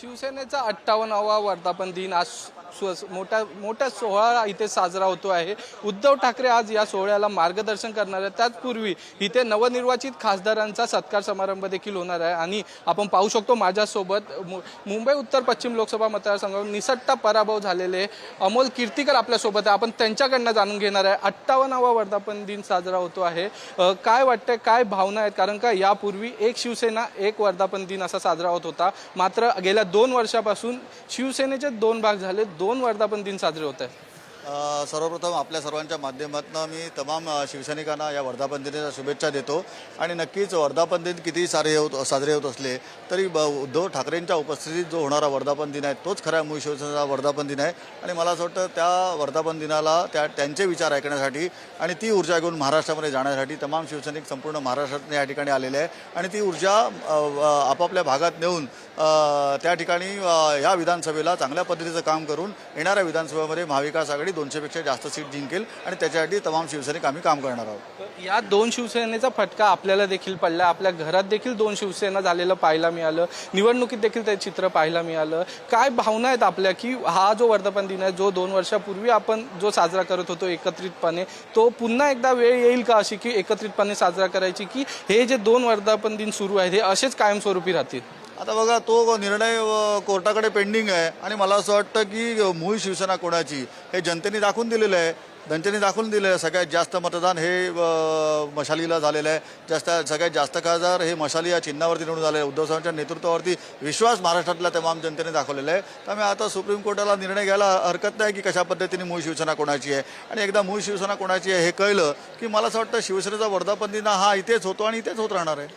शिवसेनेचा अठ्ठावन्नावा वर्धापन दिन आज मोठा मोठा सोहळा इथे साजरा होतो आहे. उद्धव ठाकरे आज या सोहळ्याला मार्गदर्शन करणार आहे त्याचपूर्वी इथे नवनिर्वाचित खासदारांचा सत्कार समारंभ देखील होणार आहे. आणि आपण पाहू शकतो माझ्यासोबत मु- मुंबई उत्तर पश्चिम लोकसभा मतदारसंघावर निसट्टा पराभव झालेले अमोल कीर्तीकर आपल्यासोबत आहे. आपण त्यांच्याकडनं जाणून घेणार आहे. अठ्ठावन्नावा वर्धापन दिन साजरा होतो आहे. काय वाटतंय काय भावना आहेत? कारण का यापूर्वी एक शिवसेना एक वर्धापन दिन असा साजरा होत होता. मात्र गेल्या दोन वर्षापासून शिवसेनेचे दोन भाग झाले. दोन वर्धापन दिन साजरे होत आहेत. सर्वप्रथम आपल्या सर्वांच्या माध्यमातून मी तमाम शिवसैनिकांना या वर्धापन दिनाच्या शुभेच्छा देतो. आणि नक्कीच वर्धापन दिन किती सारे होत साजरे होत असले तरी ब उद्धव ठाकरेंच्या उपस्थितीत जो होणारा वर्धापन दिन आहे तोच खऱ्या मूळ शिवसेनेचा वर्धापन दिन आहे. आणि मला असं वाटतं त्या वर्धापन दिनाला त्या त्यांचे विचार ऐकण्यासाठी आणि ती ऊर्जा घेऊन महाराष्ट्रामध्ये जाण्यासाठी तमाम शिवसैनिक संपूर्ण महाराष्ट्रात या ठिकाणी आलेले आहे आणि ती ऊर्जा आपापल्या भागात नेऊन त्या ठिकाणी या विधानसभेला चांगल्या पद्धतीचं काम करून येणाऱ्या विधानसभेमध्ये महाविकास आघाडी दोनशेपेक्षा जास्त सीट जिंकेल आणि त्याच्यासाठी तमाम शिवसैनिक आम्ही काम करणार आहोत. या दोन शिवसेनेचा फटका आपल्याला देखील पडला. आपल्या घरात देखील दोन शिवसेना झालेलं पाहायला मिळालं. निवडणुकीत देखील ते चित्र पाहायला मिळालं. काय भावना आहेत आपल्या की हा जो वर्धापन दिन आहे जो दोन वर्षापूर्वी आपण जो साजरा करत होतो एकत्रितपणे तो पुन्हा एकदा वेळ येईल का अशी की एकत्रितपणे साजरा करायची की हे जे दोन वर्धापन दिन सुरू आहेत हे असेच कायमस्वरूपी राहतील? आता बघा तो निर्णय कोर्टाकडे पेंडिंग आहे आणि मला असं वाटतं की मूळ शिवसेना कोणाची हे जनतेने दाखवून दिलेलं आहे. त्यांच्यानी दाखवून दिलेलं आहे सगळ्यात जास्त मतदान हे मशालीला झालेलं आहे. जास्त सगळ्यात जास्त खासदार हे मशाली या चिन्हावरती निवडून झाले आहे उद्धव साहेबांच्या नेतृत्वावरती विश्वास महाराष्ट्रातल्या तमाम जनतेने दाखवलेला आहे. त्यामुळे आता सुप्रीम कोर्टाला निर्णय घ्यायला हरकत नाही की कशा पद्धतीने मूळ शिवसेना कोणाची आहे. आणि एकदा मूळ शिवसेना कोणाची आहे हे कळलं की मला असं वाटतं शिवसेनेचा वर्धापन दिन हा इथेच होतो आणि इथेच होत राहणार आहे.